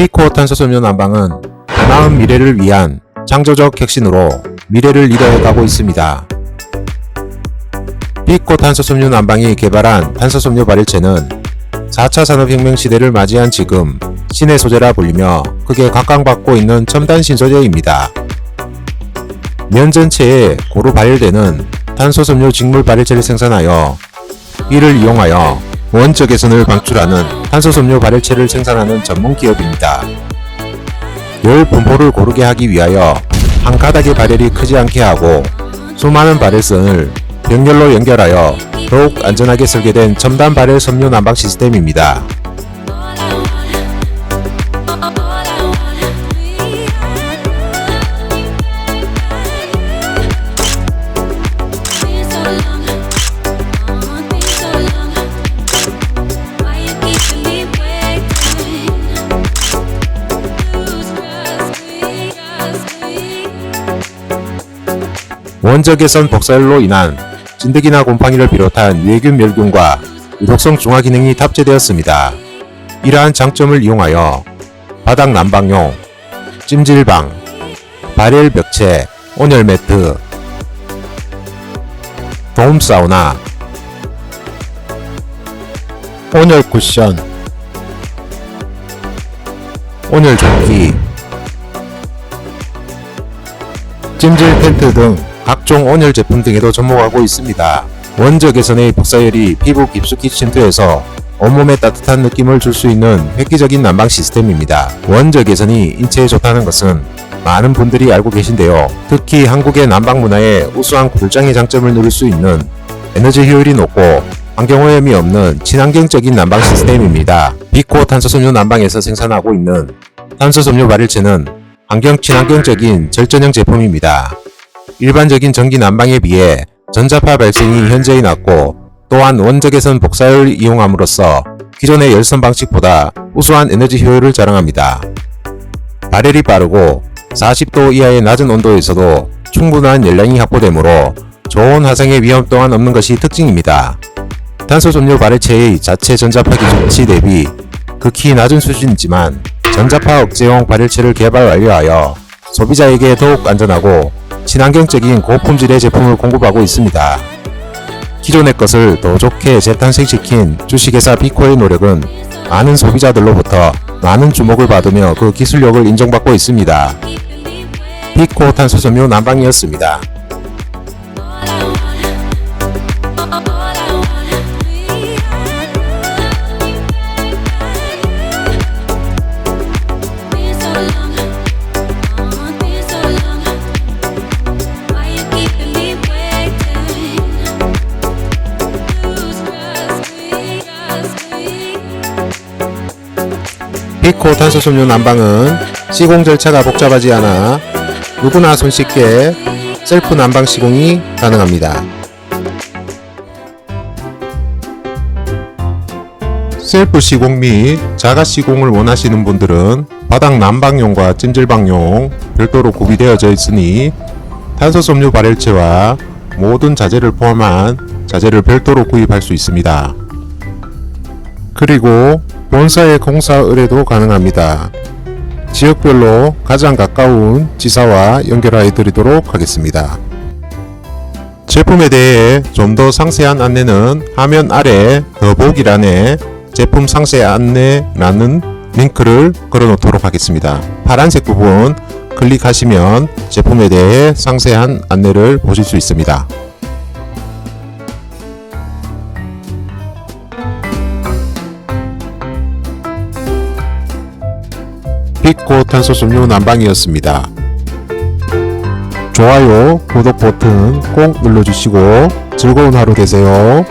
피코 탄소섬유 난방은 나은 미래를 위한 창조적 혁신으로 미래를 이뤄가고 있습니다. 피코 탄소섬유 난방이 개발한 탄소섬유 발열체는 4차 산업혁명 시대를 맞이한 지금 신의 소재라 불리며 크게 각광받고 있는 첨단 신소재입니다. 면 전체에 고루 발열되는 탄소섬유 직물 발열체를 생산하여 이를 이용하여 원적 개선을 방출하는 탄소섬유 발열체를 생산하는 전문 기업입니다. 열 분포를 고르게 하기 위하여 한 가닥의 발열이 크지 않게 하고 수많은 발열선을 병렬로 연결하여 더욱 안전하게 설계된 첨단 발열 섬유 난방 시스템입니다. 원적 개선 복사열로 인한 찐득이나 곰팡이를 비롯한 유해균 멸균과 유독성 중화 기능이 탑재되었습니다. 이러한 장점을 이용하여 바닥 난방용, 찜질방, 발열 벽체, 온열 매트, 돔 사우나, 온열 쿠션, 온열 조끼, 찜질 텐트 등 각종 온열 제품 등에도 접목하고 있습니다. 원적 개선의 복사열이 피부 깊숙이 침투해서 온몸에 따뜻한 느낌을 줄 수 있는 획기적인 난방 시스템입니다. 원적 개선이 인체에 좋다는 것은 많은 분들이 알고 계신데요. 특히 한국의 난방 문화에 우수한 골장의 장점을 누릴 수 있는 에너지 효율이 높고 환경오염이 없는 친환경적인 난방 시스템입니다. 비코 탄소섬유 난방에서 생산하고 있는 탄소섬유 발열체는 환경 친환경적인 절전형 제품입니다. 일반적인 전기 난방에 비해 전자파 발생이 현저히 낮고 또한 원적외선 복사열을 이용함으로써 기존의 열선 방식보다 우수한 에너지 효율을 자랑합니다. 발열이 빠르고 40도 이하의 낮은 온도에서도 충분한 열량이 확보되므로 좋은 화상의 위험 또한 없는 것이 특징입니다. 탄소 점유 발열체의 자체 전자파 기준치 대비 극히 낮은 수준이지만 전자파 억제용 발열체를 개발 완료하여 소비자에게 더욱 안전하고 친환경적인 고품질의 제품을 공급하고 있습니다. 기존의 것을 더 좋게 재탄생시킨 주식회사 비코의 노력은 많은 소비자들로부터 많은 주목을 받으며 그 기술력을 인정받고 있습니다. 비코 탄소섬유 난방이었습니다. 비코 탄소섬유 난방은 시공 절차가 복잡하지 않아 누구나 손쉽게 셀프 난방 시공이 가능합니다. 셀프 시공 및 자가 시공을 원하시는 분들은 바닥 난방용과 찜질방용 별도로 구비되어져 있으니 탄소섬유 발열체와 모든 자재를 포함한 자재를 별도로 구입할 수 있습니다. 그리고 본사의 공사 의뢰도 가능합니다. 지역별로 가장 가까운 지사와 연결해 드리도록 하겠습니다. 제품에 대해 좀 더 상세한 안내는 화면 아래 더보기란에 제품 상세 안내라는 링크를 걸어 놓도록 하겠습니다. 파란색 부분 클릭하시면 제품에 대해 상세한 안내를 보실 수 있습니다. 빛고 탄소섬유 난방이었습니다. 좋아요, 구독 버튼 꼭 눌러주시고 즐거운 하루 되세요.